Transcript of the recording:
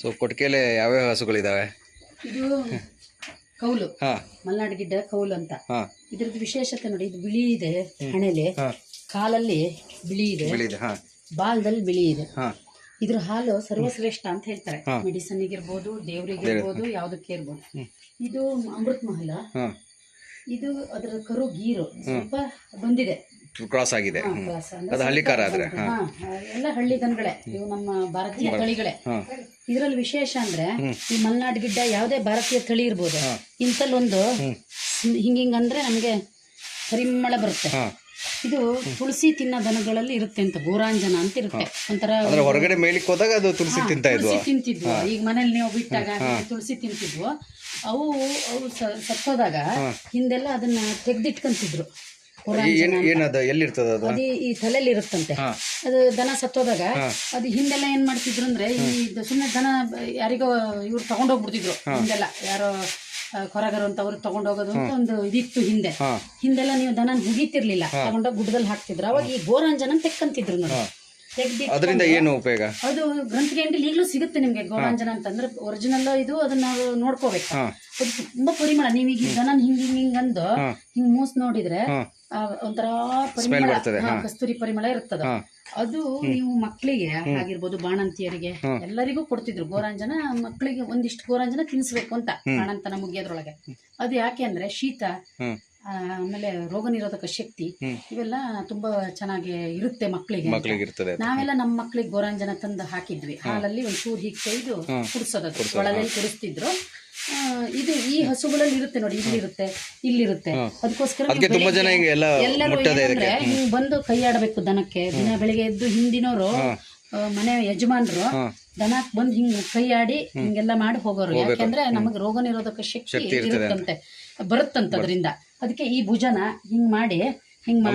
So ಯಾವ ಯಾವ್ಯಾವ ಹಸುಗಳಿದಾವೆ? ಇದು ಕೌಲು. ಹಾ. ಮಲ್ನಾಡ್ ಗಿಡ್ಡ ಕೌಲು ಅಂತ. ಹಾ. ಇದ್ರದ್ದು ವಿಶೇಷತೆ ನೋಡಿ ಇದು ಬಿಳಿ ಇದೆ ಹಣೆಲಿ. ಹಾ. ಕಾಲಲ್ಲಿ ಬಿಳಿ ಇದೆ. ಬಾಲದಲ್ಲಿ ಹಾ. ಬಾಲ್ದಲ್ಲಿ ಬಿಳಿ ಇದೆ. ಹಾ. ಇದ್ರ ಹಾಲು ಸರ್ವಶ್ರೇಷ್ಠ ಅಂತ ಹೇಳ್ತಾರೆ. ಹಾ. ಮೆಡಿಸನ್ ಇರ್ಬೋದು ದೇವ್ರಿಗೆ ಇರ್ಬೋದು ಯಾವ್ದಕ್ಕೆ ಇರ್ಬೋದು. ಇದು ಅಮೃತ್ ಮಹಲ. ಹಾ. ಇದು ಅದರ ಕರು ಗೀರು. ಸ್ವಲ್ಪ ಬಂದಿದೆ. ಕ್ರಾಸ್ ಆಗಿದೆ. ಹಾ, ಹ್ಮ್. ಕ್ಲಾಸ್ ಅಂದ್ರೆ ಅದು ಹಳ್ಳಿಕಾರ ಆದ್ರೆ ಹಾ. ಹಾ, ಎಲ್ಲ ಹಳ್ಳಿ ದನಗಳೇ ಇವು ನಮ್ಮ ಭಾರತೀಯ ತಳಿಗಳೇ ಹಾ. ಇದರಲ್ಲಿ ವಿಶೇಷ ಅಂದ್ರೆ ಈ ಮಲ್ನಾಡ್ ಗಿಡ್ಡ ಯಾವುದೇ ಭಾರತೀಯ ತಳಿ ಇರ್ಬೋದು. ಇಂಥಲ್ಲೊಂದು ಹಿಂಗ ಹಿಂಗ ಅಂದ್ರೆ ನಮ್ಗೆ ಪರಿಮಳ ಬರುತ್ತೆ. ಇದು ತುಳಸಿ ತಿನ್ನ ದನಗಳಲ್ಲಿ ಇರುತ್ತೆ ಅಂತ ಗೋರಾಂಜನ ಅಂತ ಇರುತ್ತೆ. ಒಂಥರ ಹೊರಗಡೆ ಮೇಲಿಕ್ ಹೋದಾಗ ಅದು ತುಳಸಿ ತಿಂತಾ ಇದ್ವು. ತುಳಸಿ ತಿಂತಿದ್ವು. ಈಗ ಮನೇಲಿ ನೀವು ಬಿಟ್ಟಾಗ ತುಳಸಿ ತಿಂತಿದ್ವು. ಅವು ಅವು ಸತ್ತೋದಾಗ ಹಿಂದೆಲ್ಲ ಅದನ್ನ ತೆಗ್ದಿಟ್ಕೊಂತಿದ್ರು. ಏನ್ ಏನದು? ಎಲ್ಲಿರ್ತದ ಅದು? ಅದು ಈ ತಲೆಯಲ್ಲಿ ಇರುತ್ತಂತೆ ಹಾ. ಅದು ದನ ಸತ್ತೋದಾಗ ಅದು ಹಿಂದೆಲ್ಲ ಏನ್ ಮಾಡ್ತಿದ್ರು ಅಂದ್ರೆ ಈ ಸುಮ್ಮನೆ ದನ ಯಾರಿಗೋ ಇವ್ರು ತಗೊಂಡೋಗ್ಬಿಡ್ತಿದ್ರು. ಹಿಂದೆಲ್ಲ ಯಾರೋ ಆ, ಕೊರಗರು ಅಂತ ಅವ್ರಿಗೆ ತಗೊಂಡೋಗೋದು ಅಂತ ಒಂದು ಇದಿತ್ತು ಹಿಂದೆ. ಹಿಂದೆಲ್ಲ ನೀವು ದನ ಮುಗಿತಿರ್ಲಿಲ್ಲ ತಗೊಂಡೋಗಿ ಗುಡ್ಡದಲ್ಲಿ ಹಾಕ್ತಿದ್ರು. ಅವಾಗ ಈ ಗೋರಂಜನ ತೆಕ್ಕಂತಿದ್ರು ನೋಡಿ. ಅದರಿಂದ ಏನು ಉಪಯೋಗ? ಅದು ಗ್ರಂಥಿಗೆಂಡಿಲಿ ಈಗಲೂ ಸಿಗುತ್ತೆ ನಿಮ್ಗೆ ಗೋರಾಂಜನ ಅಂತಂದ್ರೆ ಒರಿಜಿನಲ್ ಇದು ಅದನ್ನ ನಾವು ನೋಡ್ಕೋಬೇಕು. ಹಾ. ಅದು ತುಂಬಾ ಪರಿಮಳ ನೀವೀಗ ಈ ನಾನು ಹಿಂಗ್ ಹಿಂಗ್ ಹಿಂಗ್ ಅಂದು ಹಿಂಗ್ ಮೂಸ್ ನೋಡಿದ್ರೆ ಹಾ. ಆ, ಒಂಥರ ಪರಿಮಳ ಬರ್ತದೆ, ಹಾ, ಕಸ್ತೂರಿ ಪರಿಮಳ ಇರ್ತದ. ಹಾ. ಅದು ನೀವು ಮಕ್ಕಳಿಗೆ ಆಗಿರ್ಬೋದು ಬಾಣಂತಿಯರಿಗೆ ಎಲ್ಲರಿಗೂ ಕೊಡ್ತಿದ್ರು ಗೋರಾಂಜನ ಮಕ್ಕಳಿಗೆ ಒಂದಿಷ್ಟು ಗೋರಾಂಜನ ತಿನ್ಸ್ಬೇಕು ಅಂತ ಬಾಣಂತನ ಮುಗಿಯೋದ್ರೊಳಗೆ. ಅದು ಯಾಕೆ ಅಂದ್ರೆ ಶೀತ ಹ್ಮ್. ಆಮೇಲೆ ರೋಗ ನಿರೋಧಕ ಶಕ್ತಿ ಇವೆಲ್ಲ ತುಂಬಾ ಚೆನ್ನಾಗಿ ಇರುತ್ತೆ ಮಕ್ಕಳಿಗೆ ಇರ್ತದೆ ನಾವೆಲ್ಲ ನಮ್ಮ ಮಕ್ಕಳಿಗೆ ಗೋರಾಂಜನ ತಂದು ಹಾಕಿದ್ವಿ. ಹಾಲಲ್ಲಿ ಒಂಚೂರು ಹೀಗೆ ತೆಗೆದು ಕುಡಿಸೋದು. ಒಳಲಲ್ಲಿ ಕುಡಿಸ್ತಿದ್ರು. ಇದು ಈ ಹಸುಗಳಲ್ಲಿ ಇರುತ್ತೆ ನೋಡಿ ಇಲ್ಲಿರುತ್ತೆ ಇಲ್ಲಿರುತ್ತೆ. ಅದಕ್ಕೋಸ್ಕರ ಎಲ್ಲರೂ ಏನಂದ್ರೆ ಹಿಂಗ್ ಬಂದು ಕೈ ಆಡಬೇಕು ದನಕ್ಕೆ ದಿನ ಬೆಳಿಗ್ಗೆ ಎದ್ದು ಹಿಂದಿನವರು ಮನೆ ಯಜಮಾನ್ರು ದನಕ್ ಬಂದು ಹಿಂಗ್ ಕೈ ಆಡಿ ಹಿಂಗೆಲ್ಲ ಮಾಡಿ ಹೋಗೋರು. ಯಾಕೆಂದ್ರೆ ನಮಗೆ ರೋಗ ನಿರೋಧಕ ಶಕ್ತಿ ಇರುತ್ತಂತೆ ಬರುತ್ತಂತ ಅದರಿಂದ ಅದಕ್ಕೆ ಈ ಭುಜನ ಹಿಂಗ್ ಮಾಡಿ ಹಿಂಗ್ ಮಾಡಿ